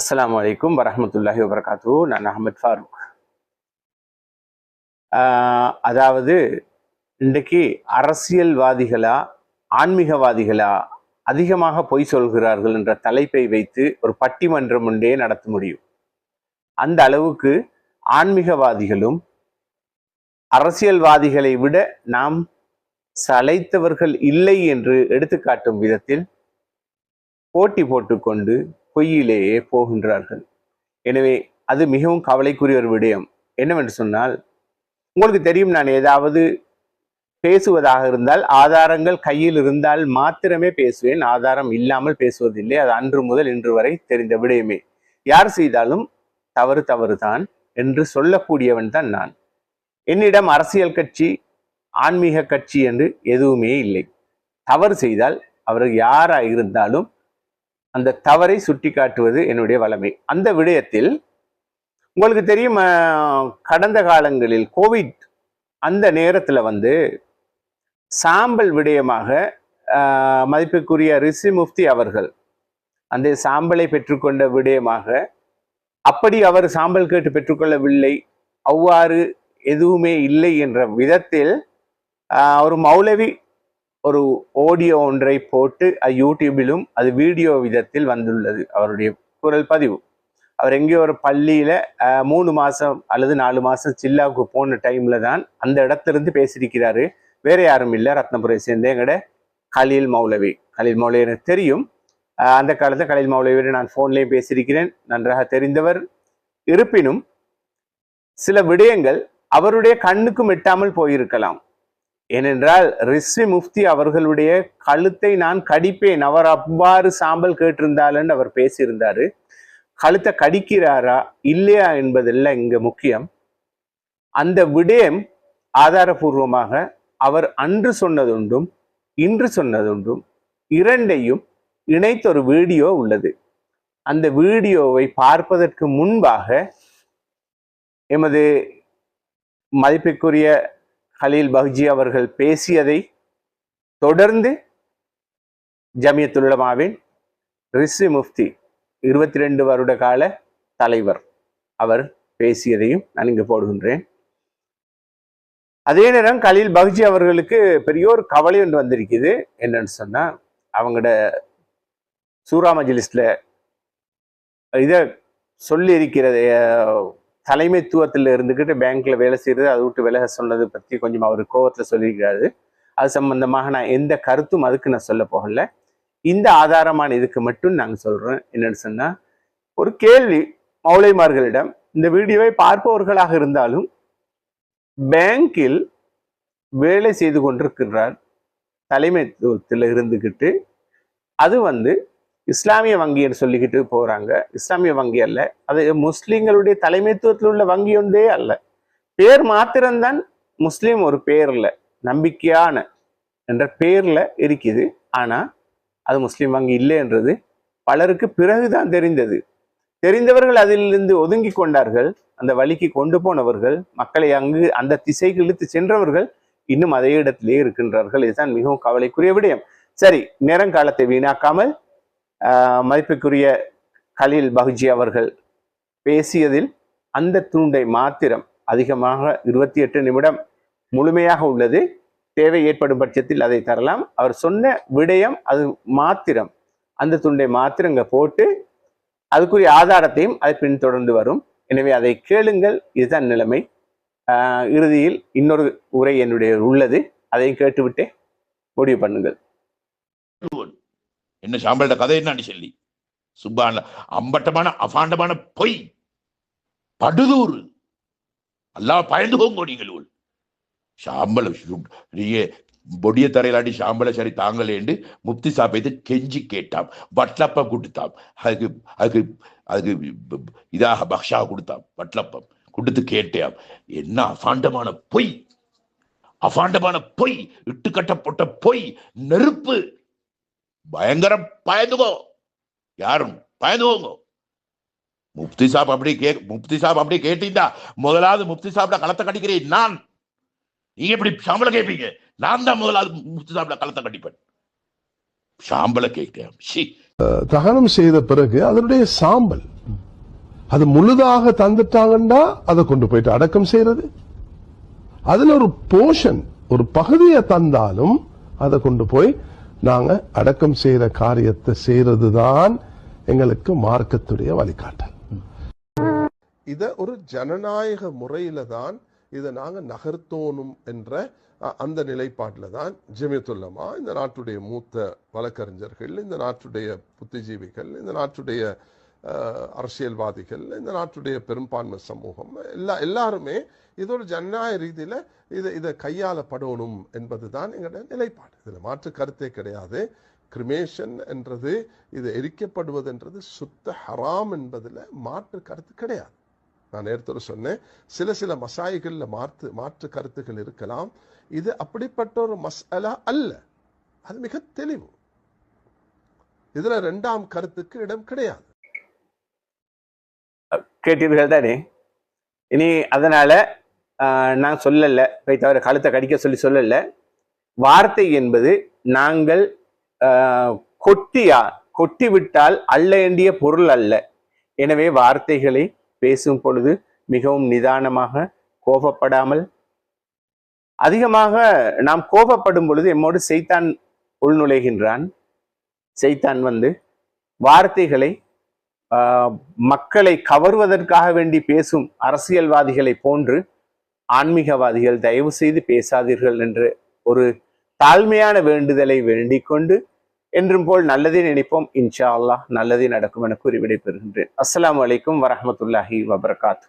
அஸ்லாம் வலைக்கும் வரமத்துல்லாஹி வபர்காத்து நான் அஹமத் ஃபாரூக் ஆஹ் அதாவது இன்றைக்கு அரசியல்வாதிகளா ஆன்மீகவாதிகளா அதிகமாக பொய் சொல்கிறார்கள் என்ற தலைப்பை வைத்து ஒரு பட்டிமன்றம் ஒன்றே நடத்த முடியும். அந்த அளவுக்கு ஆன்மீகவாதிகளும் அரசியல்வாதிகளை விட நாம் சளைத்தவர்கள் இல்லை என்று எடுத்துக்காட்டும் விதத்தில் போட்டி போட்டுக்கொண்டு பொய்யிலேயே போகின்றார்கள். எனவே அது மிகவும் கவலைக்குரிய ஒரு விடயம். என்னவென்று சொன்னால் உங்களுக்கு தெரியும் நான் ஏதாவது பேசுவதாக இருந்தால் ஆதாரங்கள் கையில் இருந்தால் மாத்திரமே பேசுவேன். ஆதாரம் இல்லாமல் பேசுவதில்லை. அது அன்று முதல் இன்று வரை தெரிந்த விடயமே. யார் செய்தாலும் தவறு தவறுதான் என்று சொல்லக்கூடியவன் தான் நான். என்னிடம் அரசியல் கட்சி ஆன்மீக கட்சி என்று எதுவுமே இல்லை. தவறு செய்தால் அவர் யாராக இருந்தாலும் அந்த தவறை சுட்டி காட்டுவது என்னுடைய வளமை. அந்த விடயத்தில் உங்களுக்கு தெரியும் கடந்த காலங்களில் கோவிட் அந்த நேரத்தில் வந்து சாம்பல் விடயமாக மதிப்புக்குரிய ரிஷி முஃப்தி அவர்கள் அந்த சாம்பலை பெற்றுக்கொண்ட விடயமாக அப்படி அவர் சாம்பல் கேட்டு பெற்றுக்கொள்ளவில்லை அவ்வாறு எதுவுமே இல்லை என்ற விதத்தில் ஒரு மௌலவி ஒரு ஆடியோ ஒன்றை போட்டு அது யூடியூபிலும் அது வீடியோ விதத்தில் வந்துள்ளது அவருடைய குரல் பதிவு. அவர் எங்கேயோ ஒரு பள்ளியில் மூணு மாதம் அல்லது நாலு மாதம் சில்லாவுக்கு போன டைமில் தான் அந்த இடத்திலிருந்து பேசியிருக்கிறாரு. வேற யாரும் இல்லை ரத்னபுரை சேர்ந்த எங்கட கலீல் மௌலவி. கலீல் மௌலவி எனக்கு தெரியும். அந்த காலத்தில் கலீல் மௌலவியோடு நான் ஃபோன்லேயும் பேசியிருக்கிறேன். நன்றாக தெரிந்தவர். இருப்பினும் சில விடயங்கள் அவருடைய கண்ணுக்கும் எட்டாமல் போயிருக்கலாம். ஏனென்றால் ரிஷி முஃப்தி அவர்களுடைய கழுத்தை நான் கடிப்பேன். அவர் அவ்வாறு சாம்பல் கேட்டிருந்தாலன்னு அவர் பேசியிருந்தார். கழுத்தை கடிக்கிறாரா? இல்லையா என்பதெல்லாம் இங்கே முக்கியம். அந்த விடயம் ஆதாரபூர்வமாக அவர் அன்று சொன்னதுண்டும் இன்று சொன்னதுண்டும் இரண்டையும் இணைத்த ஒரு வீடியோ உள்ளது. அந்த வீடியோவை பார்ப்பதற்கு முன்பாக எமது மதிப்பிற்குரிய கலீல் பஹ்ஜி அவர்கள் பேசியதை தொடர்ந்து ஜமியத்துலமாவின் ரிஸ்வி முஃப்தி இருபத்தி ரெண்டு வருட கால தலைவர் அவர் பேசியதையும் நான் இங்கு போடுகின்றேன். அதே நேரம் கலீல் பஹ்ஜி அவர்களுக்கு பெரிய ஒரு கவலை ஒன்று வந்திருக்குது என்னன்னு சொன்னால் அவங்களோட சூரா இதை சொல்லி தலைமைத்துவத்தில் இருந்துக்கிட்டு பேங்க்ல வேலை செய்யறது அதை விட்டு விலக சொன்னது பற்றி கொஞ்சம் அவர் கோவத்தில் சொல்லியிருக்காரு. அது சம்பந்தமாக நான் எந்த கருத்தும் அதுக்கு நான் சொல்ல போகல. இந்த ஆதாரமான இதுக்கு மட்டும் நாங்கள் சொல்கிறோம் என்னன்னு சொன்னால் ஒரு கேள்வி மௌலைமார்களிடம் இந்த வீடியோவை பார்ப்பவர்களாக இருந்தாலும் பேங்கில் வேலை செய்து கொண்டிருக்கிறார் தலைமைத்துவத்தில் இருந்துக்கிட்டு அது வந்து இஸ்லாமிய வங்கின்னு சொல்லிக்கிட்டு போறாங்க. இஸ்லாமிய வங்கி அல்ல. அது முஸ்லீம்களுடைய தலைமைத்துவத்தில் உள்ள வங்கி ஒன்றே அல்ல. பேர் மாத்திரம்தான் முஸ்லீம் ஒரு பேரில் நம்பிக்கையான என்ற பேர்ல இருக்குது. ஆனா அது முஸ்லீம் வங்கி இல்லை என்றது பலருக்கு பிறகுதான் தெரிந்தது. தெரிந்தவர்கள் அதிலிருந்து ஒதுங்கி கொண்டார்கள். அந்த வழிக்கு கொண்டு போனவர்கள் மக்களை அங்கு அந்த திசைக்கு இழுத்து சென்றவர்கள் இன்னும் அதே இடத்திலே இருக்கின்றார்கள். இதுதான் மிகவும் கவலைக்குரிய விடயம். சரி நேரங்காலத்தை வீணாக்காமல் மதிப்புக்குரிய கலீல் பகுஜி அவர்கள் பேசியதில் அந்த துண்டை மாத்திரம் அதிகமாக இருபத்தி எட்டு நிமிடம் முழுமையாக உள்ளது. தேவை ஏற்படும் பட்சத்தில் அதை தரலாம். அவர் சொன்ன விடயம் அது மாத்திரம். அந்த துண்டை மாத்திரம் போட்டு அதுக்குரிய ஆதாரத்தையும் அது பின்தொடர்ந்து வரும். எனவே அதை கேளுங்கள். இதுதான் நிலைமை. இறுதியில் இன்னொரு உரை என்னுடைய உள்ளது. அதையும் கேட்டுவிட்டு முடிவு பண்ணுங்கள். என்ன சாம்பல்ட கதை என்னன்னு சொல்லி. சுப்பான அம்பட்டமான அபாண்டமான பொய். படுதூறு. பயந்து போங்கோ நீங்கள் சாம்பல சுட்- நீங்க பொடிய தரையிலாடி சாம்பல சரி தாங்கலேண்டு முப்தி சாப்பிட்டு கெஞ்சி கேட்டாம். வட்லப்பம் கொடுத்தாம் அதுக்கு அதுக்கு அதுக்கு இதாக பக்ஷா கொடுத்தாம். வட்லப்பம் கொடுத்து கேட்டாம். என்ன அபாண்டமான பொய்? அபாண்டமான பொய். இட்டு கட்டப்பட்ட பொய். நெருப்பு. பயங்கரம் பயந்துகோ யாரும் பயந்துகோங்க முப்தி சாப் அப்படி கே முப்தி சாப் அப்படி கேட்டீங்களா முதலாவது முப்தி சாப்பிட களத்தை கடிக்கிறேன் நான். நீங்க எப்படி சாம்பல கேட்பீங்க நான் தான் முதலாவது முப்தி சாப்பிட களத்தை கடிப்பேன். சாம்பலை கேட்டேன். ஷி தகனம் செய்த பிறகு அதனுடைய சாம்பல் அது முழுதாக தந்துட்டாங்கன்னா அதை கொண்டு போயிட்டு அடக்கம் செய்யறது. அதுல ஒரு போர்ஷன் ஒரு பகுதியை தந்தாலும் அதை கொண்டு போய் நாங்க அடக்கம் செய்யற காரியத்தை செய்யறதுதான் எங்களுக்கு மார்க்கத்துடைய வழிகாட்டல். இத ஒரு ஜனநாயக முறையில தான் இதை நாங்க நகர்த்தோணும் என்ற அந்த நிலைப்பாட்டில் தான் ஜெமியத்துல்லமா இந்த நாட்டுடைய மூத்த வழக்கறிஞர்கள் இந்த நாட்டுடைய புத்திஜீவிகள் இந்த நாட்டுடைய அரசியல்வாதிகள் இந்த நாட்டுடைய பெரும்பான்மை சமூகம் எல்லா எல்லாருமே இது ஒரு ஜனநாயக ரீதியில இதை இதை கையாளப்படணும் என்பதுதான் எங்களுடைய நிலைப்பாடு. இதுல மாற்று கருத்தே கிடையாது. கிரிமேஷன் என்றது இது எரிக்கப்படுவதுன்றது சுத்த ஹராம் என்பதுல மாற்று கருத்து கிடையாது. நான் நேரத்தோடு சொன்னேன் சில சில மசாய்கள்ல மாற்று மாற்று கருத்துக்கள் இருக்கலாம். இது அப்படிப்பட்ட ஒரு மசாலா அல்ல. அது மிக தெளிவு. இதுல ரெண்டாம் கருத்துக்கு இடம் கிடையாது. கேட்டீர்கள் தானே? இனி அதனால் நான் சொல்லலை. போய் தவிர கழுத்தை கடிக்க சொல்லி சொல்லலை. வார்த்தை என்பது நாங்கள் கொட்டியா கொட்டி விட்டால் அல்ல வேண்டிய பொருள் அல்ல. எனவே வார்த்தைகளை பேசும் பொழுது மிகவும் நிதானமாக கோபப்படாமல் அதிகமாக நாம் கோபப்படும் பொழுது எம்மோடு செய்தான் உள்நுழைகின்றான். செய்தான் வந்து வார்த்தைகளை மக்களை கவர்வதற்காக வேண்டி பேசும் அரசியல்வாதிகளை போன்று ஆன்மீகவாதிகள் தயவு செய்து பேசாதீர்கள் என்று ஒரு தாழ்மையான வேண்டுதலை வேண்டிக் கொண்டு என்றும் போல் நல்லதே நினைப்போம். இன்ஷா அல்லாஹ் நல்லதே நடக்கும் என கூறி விடைபெறுகின்றேன். அஸ்லாம் அலைக்கும் வரமத்துல்லாஹி வபரகாத்து